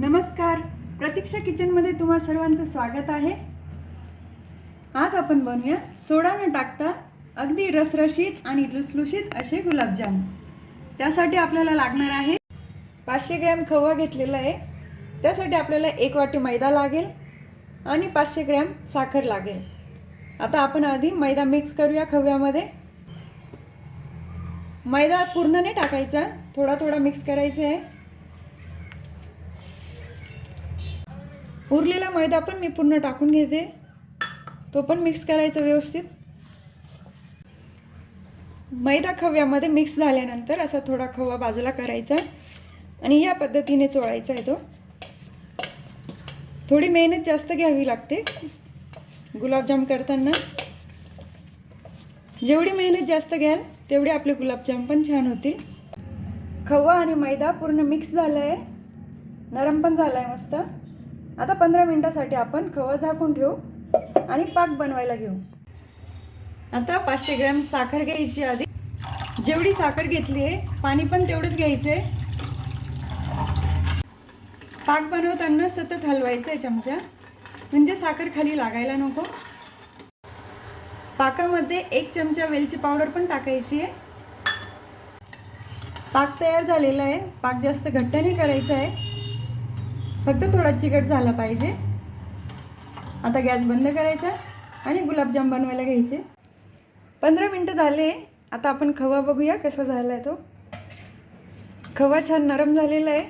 नमस्कार. प्रतीक्षा किचनमध्ये तुम्हा सर्वांचं स्वागत आहे. आज आपण बनवूया सोडा न टाकता अगदी रसरशीत आणि लुसलुशीत असे गुलाबजाम. त्यासाठी आपल्याला लागणार आहे पाचशे ग्रॅम खवा घेतलेला आहे. त्यासाठी आपल्याला एक वाटी मैदा लागेल आणि पाचशे ग्रॅम साखर लागेल. आता आपण आधी मैदा मिक्स करूया खव्यामध्ये. मैदा पूर्ण नाही टाकायचा. थोडा थोडा मिक्स करायचा आहे. उरलेला मैदा पण मी पूर्ण टाकून घेते. तो पण मिक्स करायचा व्यवस्थित. मैदा खव्यामध्ये मिक्स झाल्यानंतर असा थोडा खवा बाजूला करायचा आणि या पद्धतीने चोळायचा आहे तो. थोडी मेहनत जास्त घ्यावी लागते गुलाबजाम करताना. जेवढी मेहनत जास्त घ्याल तेवढे आपले गुलाबजाम पण छान होतील. खवा आणि मैदा पूर्ण मिक्स झाला आहे नरम पण झाला आहे मस्त. आता पंधरा मिनटासाठी आपण खवा झाकून ठेवू आणि पाक बनवायला घेऊ. आता पाचशे ग्रॅम साखर घ्यायची आधी. जेवढी साखर घेतली आहे पाणी पण तेवढंच घ्यायचं आहे पाक बनवताना सतत हलवायचं आहे चमचा. म्हणजे साखर खाली लागायला नको. पाकामध्ये एक चमचा वेलची पावडर पण टाकायची आहे. पाक तयार झालेला आहे. पाक जास्त घट्ट नाही करायचा आहे. फक्त थोडा चिकट झाला पाहिजे. आता गॅस बंद करायचा आणि गुलाबजाम बनवायला घ्यायचे. पंधरा मिनटं झाले. आता आपण खवा बघूया कसा झाला आहे तो. खवा छान नरम झालेला आहे.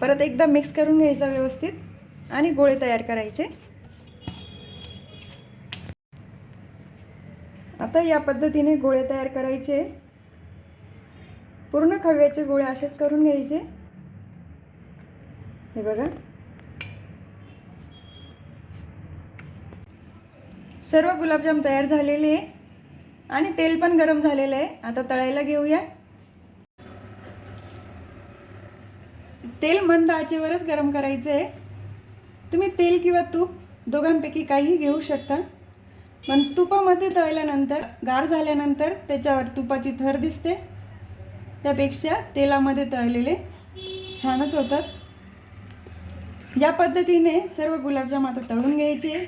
परत एकदा मिक्स करून घ्यायचा व्यवस्थित आणि गोळे तयार करायचे. आता या पद्धतीने गोळे तयार करायचे. पूर्ण खव्याचे गोळे असेच करून घ्यायचे. हे बघा. सर्व गुलाबजाम तयार झालेले आहे. आणि तेल पण गरम झालेलं आहे. आता तळायला घेऊया. तेल मंद आचेवरच गरम करायचं आहे. तुम्ही तेल किंवा तूप दोघांपैकी काहीही घेऊ शकता. पण तुपामध्ये तळल्यानंतर गार झाल्यानंतर त्याच्यावर तुपाची थर दिसते. त्यापेक्षा तेलामध्ये तळलेले छानच होतात. या पद्धतीने सर्व गुलाबजाम आता तळून घ्यायचे.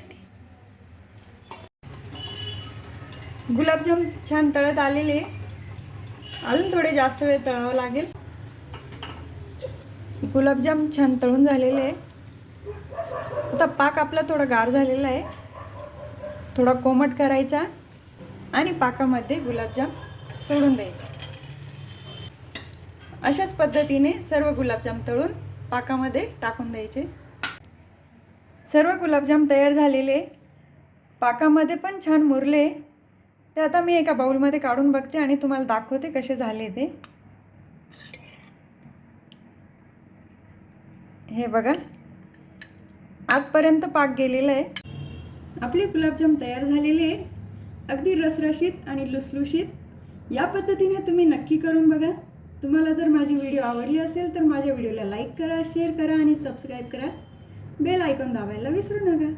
गुलाबजाम छान तळत आलेले. अजून थोडे जास्त वेळ तळावं लागेल. गुलाबजाम छान तळून झालेले आहे. आता पाक आपला थोडा गार झालेला आहे. थोडा कोमट करायचा आणि पाकामध्ये गुलाबजाम सोडून द्यायचे. अशाच पद्धतीने सर्व गुलाबजाम तळून पाकामध्ये टाकून द्यायचे. सर्व गुलाबजाम तयार झालेले. पाकामध्ये पण छान मुरले. ते आता मी एका बाउलमध्ये काढून बघते आणि तुम्हाला दाखवते कसे झाले ते. हे बघा. आजपर्यंत पाक गेलेला आहे. आपले गुलाबजाम तयार झालेले. आहे अगदी रसरशीत आणि लुसलुशीत. या पद्धतीने तुम्ही नक्की करून बघा. तुम्हाला जर माझी व्हिडिओ आवडली असेल तर माझ्या व्हिडिओला लाईक करा शेअर करा आणि सबस्क्राईब करा. बेल आयकॉन दाबायला विसरू नका.